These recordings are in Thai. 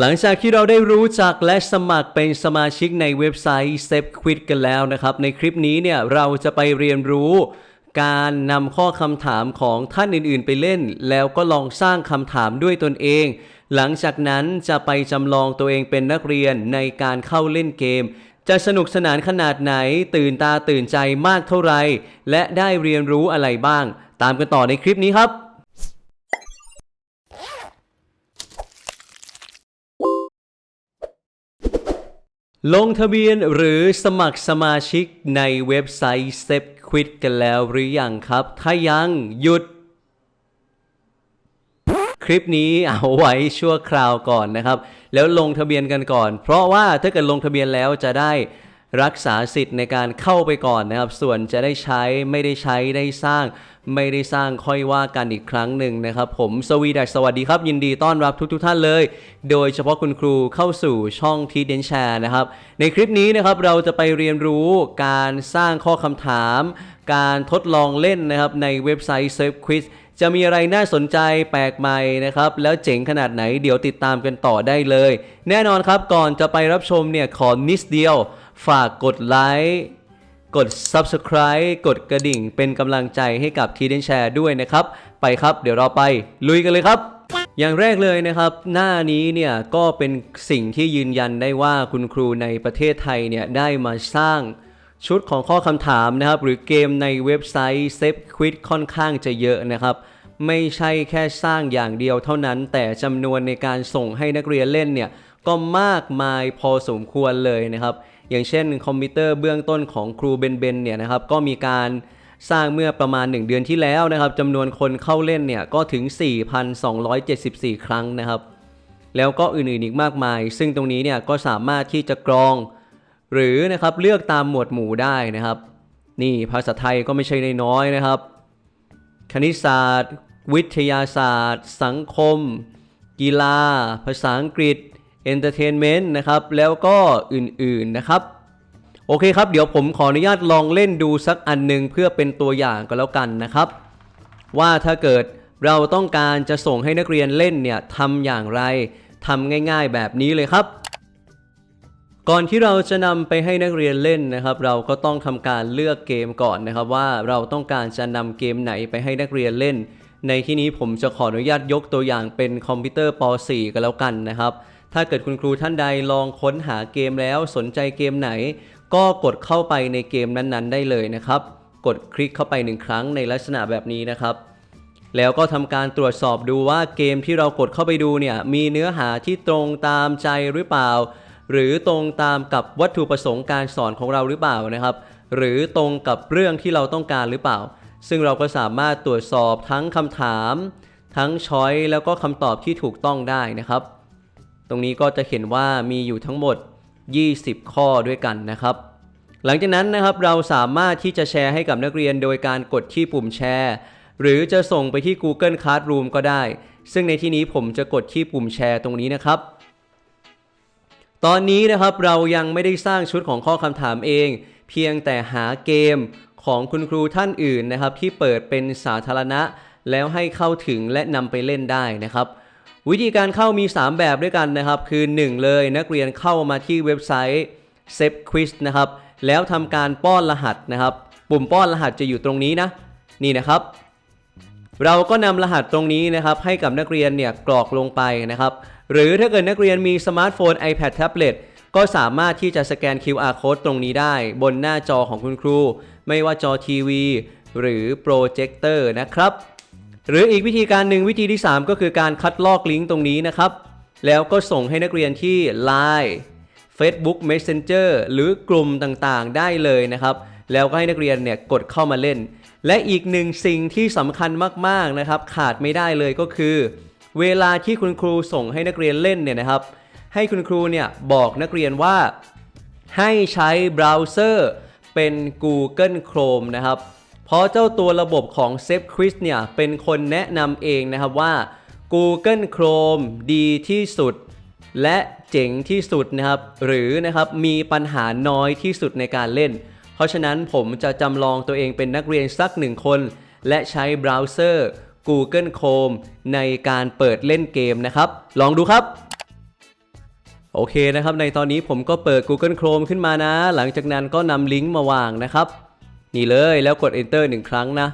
หลังจากที่เราได้รู้จักและสมัครเป็นสมาชิกในเว็บไซต์ s e p Quit กันแล้วนะครับ ในคลิปนี้เนี่ยเราจะไปเรียนรู้ การนำข้อคำถามของท่านอื่นๆ ไปเล่น แล้วก็ลองสร้างคำถามด้วยตนเอง หลังจากนั้นจะไปจำลองตัวเองเป็นนักเรียนในการเข้าเล่นเกม จะสนุกสนานขนาดไหนตื่นตาตื่นใจมากเท่าไหร่และได้เรียนรู้อะไรบ้าง ตามกันต่อในคลิปนี้ครับ ลงทะเบียนหรือสมัครสมาชิกในเว็บไซต์ Step Quit กันแล้วหรือยังครับ ถ้ายังหยุด คลิปนี้เอาไว้ชั่วคราวก่อนนะครับ แล้วลงทะเบียนกันก่อน เพราะว่าถ้าเกิดลงทะเบียนแล้วจะได้ รักษาสิทธิ์ในการเข้าไปก่อนนะครับ ส่วนจะได้ใช้ไม่ได้ใช้ได้สร้าง ไม่ได้สร้างค่อยว่ากันอีกครั้งหนึ่งนะครับผมสวีดัสสวัสดีครับ ยินดีต้อนรับทุกทท่านเลย โดยเฉพาะคุณครูเข้าสู่ช่องทีเดนแชร์นะครับ ในคลิปนี้นะครับเราจะไปเรียนรู้การสร้างข้อคำถาม การทดลองเล่นนะครับในเว็บไซต์ s a f e Quiz จะมีอะไรน่าสนใจแปลกใหม่นะครับ แล้วเจ๋งขนาดไหนเดี๋ยวติดตามกันต่อได้เลย แน่นอนครับก่อนจะไปรับชมเนี่ยขอนิดเดียว ฝากกดไลค์กด Subscribe กดกระดิ่งเป็นกำลังใจให้กับทีเดนแชร์ด้วยนะครับ ไปครับ เดี๋ยวเราไปลุยกันเลยครับ อย่างแรกเลยนะครับ หน้านี้เนี่ยก็เป็นสิ่งที่ยืนยันได้ว่าคุณครูในประเทศไทยเนี่ยได้มาสร้างชุดของข้อคำถามนะครับ หรือเกมในเว็บไซต์ s a f e Quiz ค่อนข้างจะเยอะนะครับ ไม่ใช่แค่สร้างอย่างเดียวเท่านั้น แต่จำนวนในการส่งให้นักเรียนเล่นเนี่ยก็มากมายพอสมควรเลยนะครับ อย่างเช่นคอมพิวเตอร์เบื้องต้นของครูเบนเบนเนี่ยนะครับก็มีการสร้างเมื่อประมาณ 1 เดือนที่แล้วนะครับจำนวนคนเข้าเล่นเนี่ยก็ถึง 4,274 ครั้งนะครับ แล้วก็อื่นๆอีกมากมาย ซึ่งตรงนี้เนี่ยก็สามารถที่จะกรอง หรือนะครับเลือกตามหมวดหมู่ได้นะครับ นี่ภาษาไทยก็ไม่ใช่น้อยนะครับ คณิตศาสตร์ วิทยาศาสตร์ สังคม กีฬา ภาษาอังกฤษ เอนเตอร์เทนเมนต์นะครับ แล้วก็อื่นๆนะครับ โอเคครับ เดี๋ยวผมขออนุญาตลองเล่นดูสักอันหนึ่งเพื่อเป็นตัวอย่างก็แล้วกันนะครับ ว่าถ้าเกิดเราต้องการจะส่งให้นักเรียนเล่นเนี่ยทำอย่างไรทำง่าย ๆ แบบนี้เลยครับ ก่อนที่เราจะนำไปให้นักเรียนเล่นนะครับ เราก็ต้องทำการเลือกเกมก่อนนะครับว่าเราต้องการจะนำเกมไหนไปให้นักเรียนเล่น ในที่นี้ผมจะขออนุญาตยกตัวอย่างเป็นคอมพิวเตอร์ป .4 ก็แล้วกันนะครับ ถ้าเกิดคุณครูท่านใดลองค้นหาเกมแล้วสนใจเกมไหน ก็กดเข้าไปในเกมนั้นๆ ได้เลยนะครับ กดคลิกเข้าไปหนึ่งครั้งในลักษณะแบบนี้นะครับ แล้วก็ทำการตรวจสอบดูว่าเกมที่เรากดเข้าไปดูเนี่ยมีเนื้อหาที่ตรงตามใจหรือเปล่า หรือตรงตามกับวัตถุประสงค์การสอนของเราหรือเปล่านะครับ หรือตรงกับเรื่องที่เราต้องการหรือเปล่า ซึ่งเราก็สามารถตรวจสอบทั้งคำถาม ทั้งช้อยแล้วก็คำตอบที่ถูกต้องได้นะครับ ตรงนี้ก็จะเห็นว่ามีอยู่ทั้งหมด 20 ข้อด้วยกันนะครับ หลังจากนั้นนะครับเราสามารถที่จะแชร์ให้กับนักเรียนโดยการกดที่ปุ่มแชร์ หรือจะส่งไปที่ Google Classroom ก็ได้ ซึ่งในที่นี้ผมจะกดที่ปุ่มแชร์ตรงนี้นะครับ ตอนนี้นะครับเรายังไม่ได้สร้างชุดของข้อคำถามเอง เพียงแต่หาเกมของคุณครูท่านอื่นนะครับ ที่เปิดเป็นสาธารณะ แล้วให้เข้าถึงและนำไปเล่นได้นะครับ วิธีการเข้ามี 3 แบบด้วยกันนะครับ คือ 1 เลยนักเรียนเข้ามาที่เว็บไซต์ s e p Quiz นะครับ แล้วทำการป้อนรหัสนะครับ ปุ่มป้อนรหัสจะอยู่ตรงนี้นะ นี่นะครับ เราก็นำรหัสตรงนี้นะครับ ให้กับนักเรียนเนี่ยกรอกลงไปนะครับ หรือถ้าเกิดนักเรียนมีสมาร์ทโฟน iPad Tablet ก็สามารถที่จะสแกน QR code ตรงนี้ได้ บนหน้าจอของคุณครู ไม่ว่าจอทีวี หรือโปรเจคเตอร์นะครับ หรืออีกวิธีการหนึ่งวิธีที่ 3 ก็คือการคัดลอกลิงก์ตรงนี้นะครับ แล้วก็ส่งให้นักเรียนที่ Line Facebook Messenger หรือกลุ่มต่างๆ ได้เลยนะครับ แล้วก็ให้นักเรียนเนี่ยกดเข้ามาเล่น และอีกหนึ่งสิ่งที่สำคัญมากๆนะครับ ขาดไม่ได้เลยก็คือ เวลาที่คุณครูส่งให้นักเรียนเล่นเนี่ยนะครับ ให้คุณครูเนี่ยบอกนักเรียนว่า ให้ใช้เบราว์เซอร์เป็น Google Chrome นะครับ เพราะเจ้าตัวระบบของ s a f e Quiz เนี่ยเป็นคนแนะนำเองนะครับว่า Google Chrome ดีที่สุด และเจ๋งที่สุดนะครับ หรือนะครับมีปัญหาน้อยที่สุดในการเล่น เพราะฉะนั้นผมจะจำลองตัวเองเป็นนักเรียนสักหนึ่งคน และใช้เบราว์เซอร์ Google Chrome ในการเปิดเล่นเกมนะครับ ลองดูครับโอเคนะครับ ในตอนนี้ผมก็เปิด Google Chrome ขึ้นมานะ หลังจากนั้นก็นำลิงก์มาวางนะครับ นี่เลยแล้วกด Enter หนึ่งครั้งนะ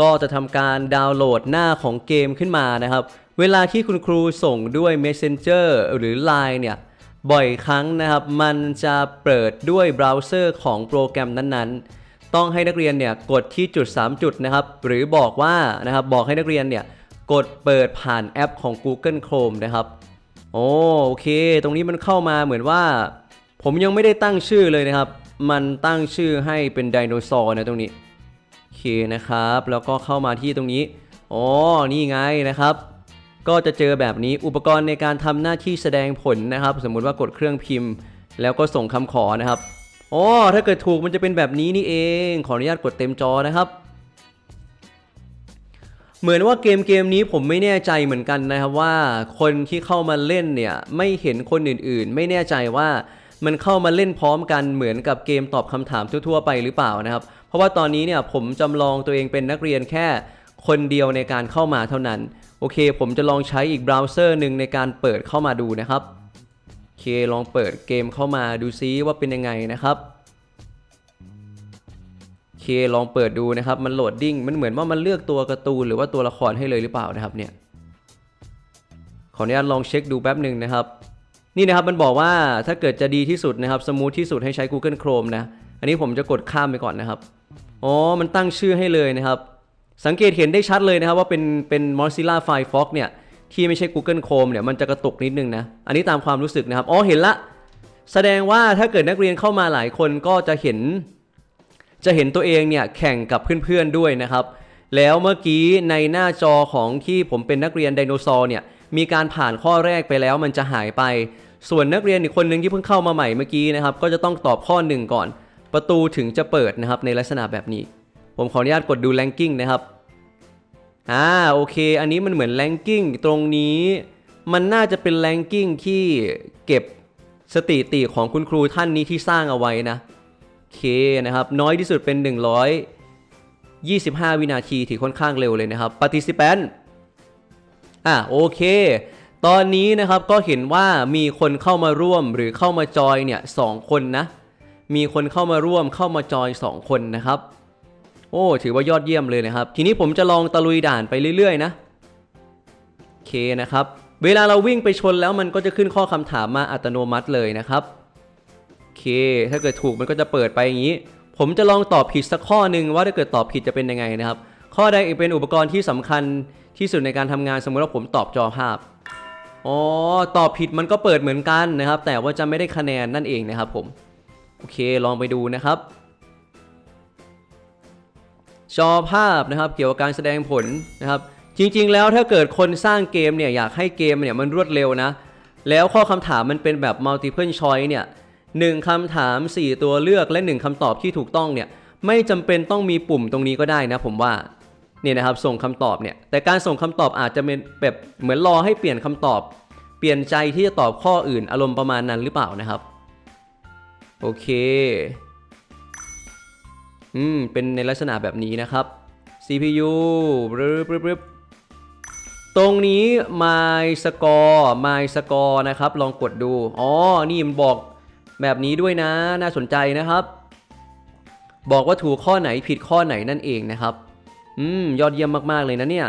ก็จะทำการดาวน์โหลดหน้าของเกมขึ้นมานะครับ เวลาที่คุณครูส่งด้วย Messenger หรือ Line เนี่ย บ่อยครั้งนะครับ มันจะเปิดด้วยเบราว์เซอร์ของโปรแกรมนั้นๆ ต้องให้นักเรียนเนี่ยกดที่จุด 3 จุดนะครับ หรือบอกว่านะครับบอกให้นักเรียนเนี่ยกดเปิดผ่านแอปของ Google Chrome นะครับโอโอเค ตรงนี้มันเข้ามาเหมือนว่า ผมยังไม่ได้ตั้งชื่อเลยนะครับ มันตั้งชื่อให้เป็นไดโนเสาร์นะตรงนี้โอเคนะครับ แล้วก็เข้ามาที่ตรงนี้อ๋อนี่ไงนะครับ ก็จะเจอแบบนี้อุปกรณ์ในการทำหน้าที่แสดงผลนะครับ สมมุติว่ากดเครื่องพิมพ์ แล้วก็ส่งคำขอนะครับอ๋อถ้าเกิดถูกมันจะเป็นแบบนี้นี่เอง ขออนุญาตกดเต็มจอนะครับ เหมือนว่าเกมเกมนี้ผมไม่แน่ใจเหมือนกันนะครับว่า คนที่เข้ามาเล่นเนี่ยไม่เห็นคนอื่นๆ ไม่แน่ใจว่า มันเข้ามาเล่นพร้อมกันเหมือนกับเกมตอบคำถามทั่วๆไปหรือเปล่านะครับ เพราะว่าตอนนี้เนี่ยผมจำลองตัวเองเป็นนักเรียนแค่คนเดียวในการเข้ามาเท่านั้น โอเค ผมจะลองใช้อีกเบราว์เซอร์หนึ่งในการเปิดเข้ามาดูนะครับโอเคลองเปิดเกมเข้ามาดูซิว่าเป็นยังไงนะครับโอเคลองเปิดดูนะครับ มันโหลดดิ้งมันเหมือนว่ามันเลือกตัวการ์ตูนหรือว่าตัวละครให้เลยหรือเปล่านะครับเนี่ยขออนุญาตลองเช็คดูแป๊บหนึ่งนะครับ นี่นะครับมันบอกว่าถ้าเกิดจะดีที่สุดนะครับสมูทที่สุดให้ใช้ Google Chrome นะ อันนี้ผมจะกดข้ามไปก่อนนะครับ อ๋อ มันตั้งชื่อให้เลยนะครับ สังเกตเห็นได้ชัดเลยนะครับว่าเป็นเป็น Mozilla Firefox เนี่ยที่ไม่ใช่ Google Chrome เนี่ยมันจะกระตุกนิดนึงนะ อันนี้ตามความรู้สึกนะครับ อ๋อ เห็นละ แสดงว่าถ้าเกิดนักเรียนเข้ามาหลายคนก็จะเห็น จะเห็นตัวเองเนี่ยแข่งกับเพื่อนๆด้วยนะครับ แล้วเมื่อกี้ในหน้าจอของที่ผมเป็นนักเรียนไดโนเสาร์เนี่ย มีการผ่านข้อแรกไปแล้วมันจะหายไป ส่วนนักเรียนอีกคนหนึ่งที่เพิ่งเข้ามาใหม่เมื่อกี้นะครับ ก็จะต้องตอบข้อหนึ่งก่อน ประตูถึงจะเปิดนะครับในลักษณะแบบนี้ ผมขออนุญาตกดดูแ a งกิ้งนะครับอ่าโอเค อันนี้มันเหมือนแ a งกิ้งตรงนี้ มันน่าจะเป็นแ a งกิ้งที่เก็บสถิติของคุณครูท่านนี้ที่สร้างเอาไว้นะโอเคนะครับ น้อยที่สุดเป็น125 วินาทีถือค่อนข้างเร็วเลยนะครับ participant อะโอเค ตอนนี้นะครับก็เห็นว่ามีคนเข้ามาร่วมหรือเข้ามาจอยเนี่ยสองคนนะ มีคนเข้ามาร่วมเข้ามาจอย 2 คนนะครับ โอ้ถือว่ายอดเยี่ยมเลยนะครับ ทีนี้ผมจะลองตะลุยด่านไปเรื่อยๆนะโอเคนะครับ เวลาเราวิ่งไปชนแล้วมันก็จะขึ้นข้อคำถามมาอัตโนมัติเลยนะครับโอเค ถ้าเกิดถูกมันก็จะเปิดไปอย่างนี้ ผมจะลองตอบผิดสักข้อหนึ่งว่าถ้าเกิดตอบผิดจะเป็นยังไงนะครับ ข้อใดเป็นอุปกรณ์ที่สำคัญ ที่สุดในการทำงานสมมติว่าผมตอบจอภาพอ๋อตอบผิดมันก็เปิดเหมือนกันนะครับ แต่ว่าจะไม่ได้คะแนนนั่นเองนะครับผม โอเคลองไปดูนะครับ จอภาพนะครับ เกี่ยวกับการแสดงผลนะครับ จริง ๆ แล้วถ้าเกิดคนสร้างเกมเนี่ยอยากให้เกมเนี่ยมันรวดเร็วนะ แล้วข้อคำถามมันเป็นแบบ multiple choice เนี่ยหนึ่งคำถาม 4 ตัวเลือกและ 1คำตอบที่ถูกต้องเนี่ย ไม่จำเป็นต้องมีปุ่มตรงนี้ก็ได้นะผมว่า นี่ยนะครับส่งคำตอบเนี่ยแต่การส่งคำตอบอาจจะเป็นแบบเหมือนรอให้เปลี่ยนคำตอบ เปลี่ยนใจที่จะตอบข้ออื่นอารมณ์ประมาณนั้นหรือเปล่านะครับ โอเคอืมเป็นในลักษณะแบบนี้นะครับ CPU รึบปรึบปรึบตรงนี้ my score my score นะครับ ลองกดดู อ๋อ นี่มันบอกแบบนี้ด้วยนะ น่าสนใจนะครับ บอกว่าถูกข้อไหนผิดข้อไหนนั่นเองนะครับ อืม ยอดเยี่ยมมากๆเลยนะเนี่ย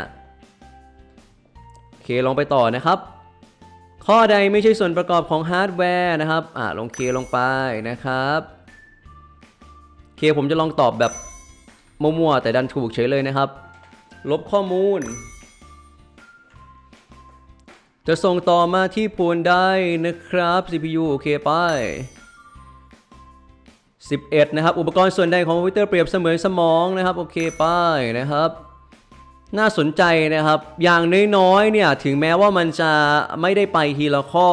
โอเค ลองไปต่อนะครับ ข้อใดไม่ใช่ส่วนประกอบของฮาร์ดแวร์นะครับ อ่าลงเคลงไปนะครับเคผมจะลองตอบแบบมั่วๆแต่ดันถูกเฉยเลยนะครับ ลบข้อมูล จะส่งต่อมาที่ปูนได้นะครับ CPU โอเคไป 11 นะครับ อุปกรณ์ส่วนใดของคอมพิวเตอร์เปรียบเสมือนสมองนะครับ โอเคไปนะครับ น่าสนใจนะครับ อย่างน้อยๆเนี่ยถึงแม้ว่ามันจะไม่ได้ไปทีละข้อ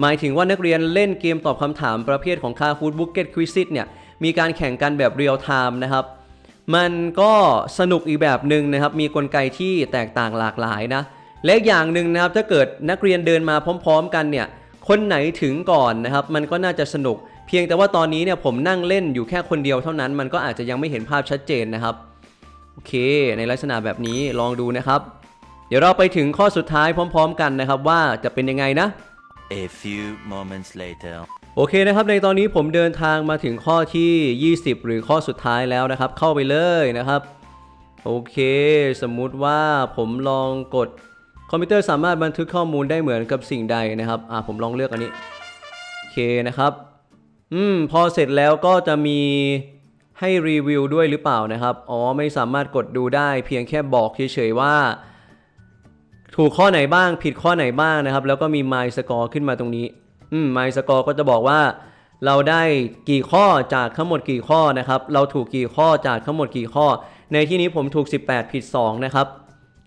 หมายถึงว่านักเรียนเล่นเกมตอบคำถามประเภทของ Kahoot Bucket Quiz เนี่ยมีการแข่งกันแบบเรียลไทม์นะครับ มันก็สนุกอีกแบบหนึ่งนะครับ มีกลไกที่แตกต่างหลากหลายนะ และอย่างหนึ่งนะครับถ้าเกิดนักเรียนเดินมาพร้อม ๆ กันเนี่ยคนไหนถึงก่อนนะครับ มันก็น่าจะสนุก เพียงแต่ว่าตอนนี้เนี่ยผมนั่งเล่นอยู่แค่คนเดียวเท่านั้น มันก็อาจจะยังไม่เห็นภาพชัดเจนนะครับ โอเค ในลักษณะแบบนี้ลองดูนะครับ เดี๋ยวเราไปถึงข้อสุดท้ายพร้อม ๆ กันนะครับว่าจะเป็นยังไงนะ A few moments later. โอเคนะครับ ในตอนนี้ผมเดินทางมาถึงข้อที่ 20 หรือข้อสุดท้ายแล้วนะครับ เข้าไปเลยนะครับ โอเค สมมุติว่าผมลองกดคอมพิวเตอร์สามารถบันทึกข้อมูลได้เหมือนกับสิ่งใดนะครับ อ่าผมลองเลือกอันนี้ โอเคนะครับ อืมพอเสร็จแล้วก็จะมีให้รีวิวด้วยหรือเปล่านะครับ อ๋อไม่สามารถกดดูได้ เพียงแค่บอกเฉยๆว่า ถูกข้อไหนบ้างผิดข้อไหนบ้างนะครับ แล้วก็มี My Score ขึ้นมาตรงนี้ อืม My Score ก็จะบอกว่า เราได้กี่ข้อจากทั้งหมดกี่ข้อนะครับ เราถูกกี่ข้อจากทั้งหมดกี่ข้อ ในที่นี้ผมถูก 18 ผิด 2 นะครับ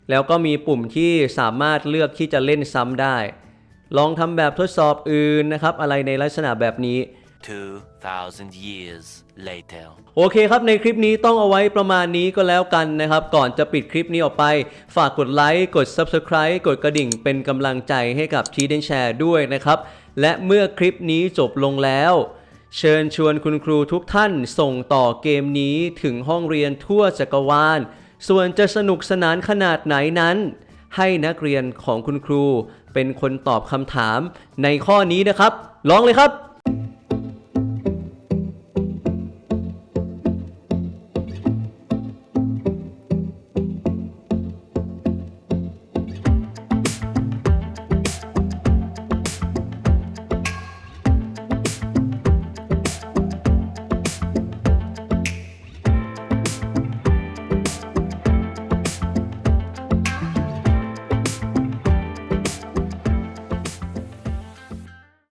แล้วก็มีปุ่มที่สามารถเลือกที่จะเล่นซ้ำได้ ลองทำแบบทดสอบอื่นนะครับ อะไรในลักษณะแบบนี้ 2,000 years later. โอเคครับในคลิปนี้ต้องเอาไว้ประมาณนี้ก็แล้วกันนะครับ ก่อนจะปิดคลิปนี้ออกไป ฝากกดไลค์กด Subscribe กดกระดิ่งเป็นกำลังใจให้กับทีเดนแชร์ด้วยนะครับ และเมื่อคลิปนี้จบลงแล้ว เชิญชวนคุณครูทุกท่านส่งต่อเกมนี้ถึงห้องเรียนทั่วจักรวาล ส่วนจะสนุกสนานขนาดไหนนั้น ให้นักเรียนของคุณครูเป็นคนตอบคำถามในข้อนี้นะครับ ลองเลยครับ